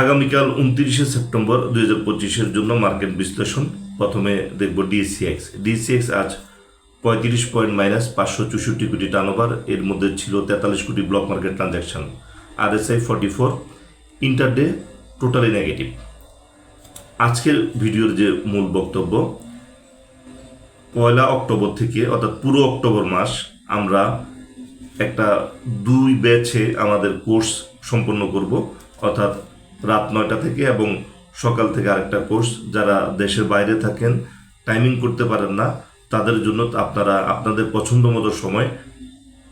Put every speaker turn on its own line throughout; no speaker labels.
আগামীকাল উনত্রিশে সেপ্টেম্বর দুই হাজার পঁচিশের জন্য মার্কেট বিশ্লেষণ। প্রথমে দেখব ডিএসিএক্স ডিএসিএক্স আজ পঁয়ত্রিশ পয়েন্ট মাইনাস পাঁচশো চৌষট্টি কোটি টার্নওভার এর মধ্যে ছিল তেতাল্লিশ কোটি block market transaction R S I forty four intraday totally negative আজকের ভিডিওর যে মূল বক্তব্য, পয়লা অক্টোবর থেকে, অর্থাৎ পুরো অক্টোবর মাস, আমরা একটা দুই ব্যাচে আমাদের কোর্স সম্পন্ন করব। অর্থাৎ রাত নয়টা থেকে এবং সকাল থেকে আরেকটা কোর্স। যারা দেশের বাইরে থাকেন টাইমিং করতে পারেন না, তাদের জন্য আপনারা আপনাদের পছন্দ মতো সময়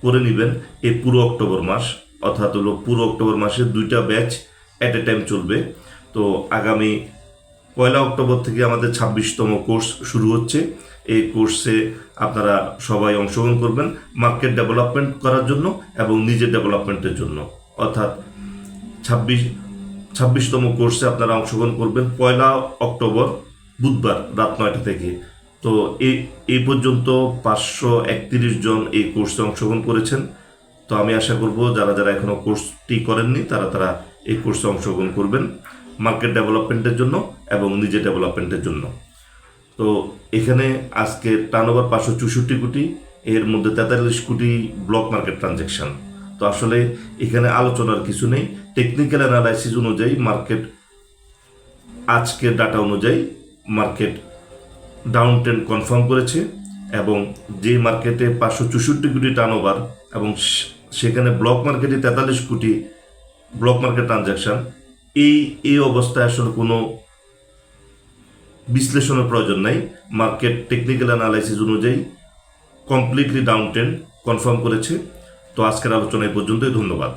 করে নেবেন এই পুরো অক্টোবর মাস। অর্থাৎ হলো পুরো অক্টোবর মাসে দুইটা ব্যাচ অ্যাট এ টাইম চলবে। তো আগামী পয়লা অক্টোবর থেকে আমাদের ছাব্বিশতম কোর্স শুরু হচ্ছে। এই কোর্সে আপনারা সবাই অংশগ্রহণ করবেন মার্কেট ডেভেলপমেন্ট করার জন্য এবং নিজের ডেভেলপমেন্টের জন্য। অর্থাৎ ছাব্বিশ ছাব্বিশতম কোর্সে আপনারা অংশগ্রহণ করবেন পয়লা অক্টোবর বুধবার রাত নয়টা থেকে। তো এই এই পর্যন্ত পাঁচশো একত্রিশ জন এই কোর্সে অংশগ্রহণ করেছেন। তো আমি আশা করব যারা যারা এখনও কোর্সটি করেননি, তারা তারা এই কোর্সে অংশগ্রহণ করবেন মার্কেট ডেভেলপমেন্টের জন্য এবং নিজের ডেভেলপমেন্টের জন্য। তো এখানে আজকে টার্নওভার পাঁচশো চৌষট্টি কোটি, এর মধ্যে তেতাল্লিশ কোটি ব্লক মার্কেট ট্রানজ্যাকশন। তো আসলে এখানে আলোচনার কিছু নেই। টেকনিক্যাল অ্যানালাইসিস অনুযায়ী মার্কেট আজকের ডাটা অনুযায়ী মার্কেট ডাউন ট্রেন্ড কনফার্ম করেছে এবং যে মার্কেটে পাঁচশো চৌষট্টি কোটি টার্নওভার এবং সেখানে ব্লক মার্কেটে তেতাল্লিশ কোটি ব্লক মার্কেট ট্রানজ্যাকশন এই এই অবস্থায় আসলে কোনো বিশ্লেষণের প্রয়োজন নাই। মার্কেট টেকনিক্যাল অ্যানালাইসিস অনুযায়ী কমপ্লিটলি ডাউন ট্রেন্ড কনফার্ম করেছে। তো আজকের আলোচনা এই পর্যন্তই ধন্যবাদ।